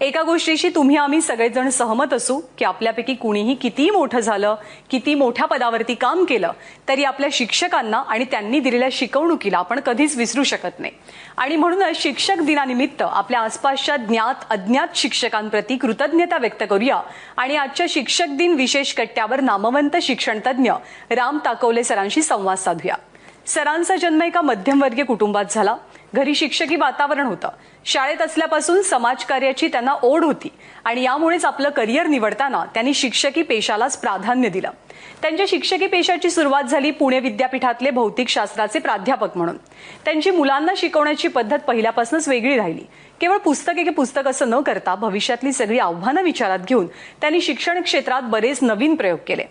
एका गोष्टीशी तुम्ही आम्ही सगळेजण सहमत असू की आपल्यापैकी कुणीही कितीही मोठं झालं किती मोठ्या पदावरती काम केलं तरी आपल्या शिक्षकांना आणि त्यांनी दिलेल्या शिकवणुकीला आपण कधीच विसरू शकत नाही. आणि म्हणूनच शिक्षक दिनानिमित्त आपल्या आसपासच्या ज्ञात अज्ञात शिक्षकांप्रती कृतज्ञता व्यक्त करूया. आणि आजच्या शिक्षक दिन विशेष कट्ट्यावर नामवंत शिक्षणतज्ञ राम ताकवले सरांशी संवाद साधूया. सरांचा जन्म एका मध्यमवर्गीय कुटुंबात झाला. घरी शिक्षकी वातावरण होतं. शाळेत असल्यापासून समाजकार्याची त्यांना ओढ होती आणि यामुळेच आपलं करिअर निवडताना त्यांनी शिक्षकी पेशालाच प्राधान्य दिलं. त्यांच्या शिक्षकी पेशाची सुरुवात झाली पुणे विद्यापीठातले भौतिकशास्त्राचे प्राध्यापक म्हणून. त्यांची मुलांना शिकवण्याची पद्धत पहिल्यापासूनच वेगळी राहिली. केवळ पुस्तक की पुस्तक असं न करता भविष्यातली सगळी आव्हानं विचारात घेऊन त्यांनी शिक्षण क्षेत्रात बरेच नवीन प्रयोग केले.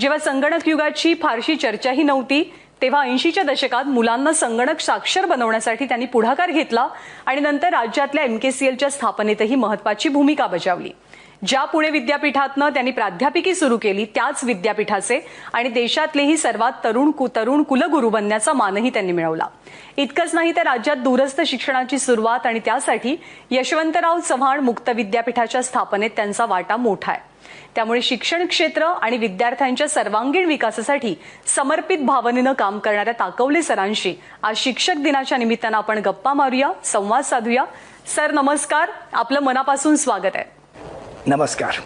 जेव्हा संगणक युगाची फारशी चर्चाही नव्हती तेव्हा ऐंशीच्या दशकात मुलांना संगणक साक्षर बनवण्यासाठी त्यांनी पुढाकार घेतला आणि नंतर राज्यातल्या एमकेसीएलच्या स्थापनेतही महत्वाची भूमिका बजावली. ज्या पुणे विद्यापीठातनं त्यांनी प्राध्यापिकी सुरू केली त्याच विद्यापीठाचे आणि देशातलेही सर्वात तरुण कु तरुण कुलगुरू बनण्याचा मानही त्यांनी मिळवला. इतकंच नाही तर राज्यात दूरस्थ शिक्षणाची सुरुवात आणि त्यासाठी यशवंतराव चव्हाण मुक्त विद्यापीठाच्या स्थापनेत त्यांचा वाटा मोठा आहे. त्यामुळे शिक्षण क्षेत्र आणि विद्यार्थ्यांच्या सर्वांगीण विकासासाठी समर्पित भावनेनं काम करणाऱ्या ताकवले सरांशी आज शिक्षक दिनाच्या निमित्तानं आपण गप्पा मारूया संवाद साधूया. सर नमस्कार. आपलं मनापासून स्वागत आहे. नमस्कार.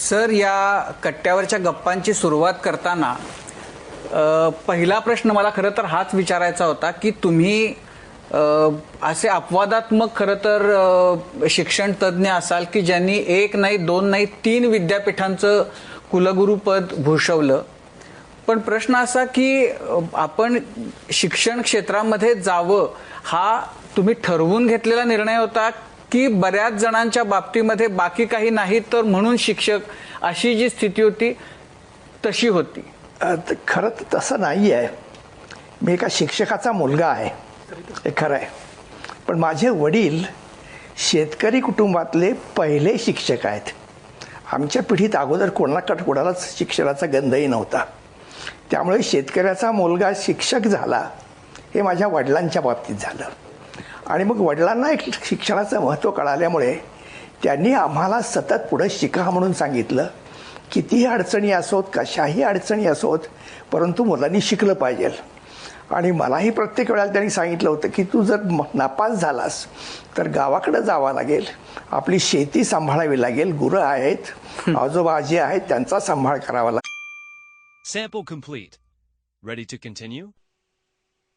सर या कट्ट्यावरच्या गप्पांची सुरुवात करताना पहिला प्रश्न मला खरं तर हाच विचारायचा होता की तुम्ही असे अपवादात्मक खरं तर शिक्षण तज्ज्ञ असाल की ज्यांनी एक नाही दोन नाही तीन विद्यापीठांचं कुलगुरुपद भूषवलं? पण प्रश्न असा की आपण शिक्षण क्षेत्रामध्ये जावं हा तुम्ही ठरवून घेतलेला निर्णय होता की बऱ्याच जणांच्या बाबतीमध्ये बाकी काही नाही तर म्हणून शिक्षक अशी जी स्थिती होती तशी होती. खरं तर तसं नाही आहे मी एका शिक्षकाचा मुलगा आहे. हे खरं आहे. पण माझे वडील शेतकरी कुटुंबातले पहिले शिक्षक आहेत. आमच्या पिढीत अगोदर कोणाकडे कोणालाच शिक्षणाचा गंधही नव्हता. त्यामुळे शेतकऱ्याचा मुलगा शिक्षक झाला हे माझ्या वडिलांच्या बाबतीत झालं. आणि मग वडिलांना एक शिक्षणाचं महत्त्व कळाल्यामुळे त्यांनी आम्हाला सतत पुढं शिका म्हणून सांगितलं. कितीही अडचणी असोत कशाही अडचणी असोत परंतु मुलांनी शिकलं पाहिजे. आणि मलाही प्रत्येक वेळेला त्यांनी सांगितलं होतं की तू जर नापास झालास तर गावाकडे जावं लागेल. आपली शेती सांभाळावी लागेल. गुरं आहेत आजोबा आजी आहेत त्यांचा सांभाळ करावा लागेल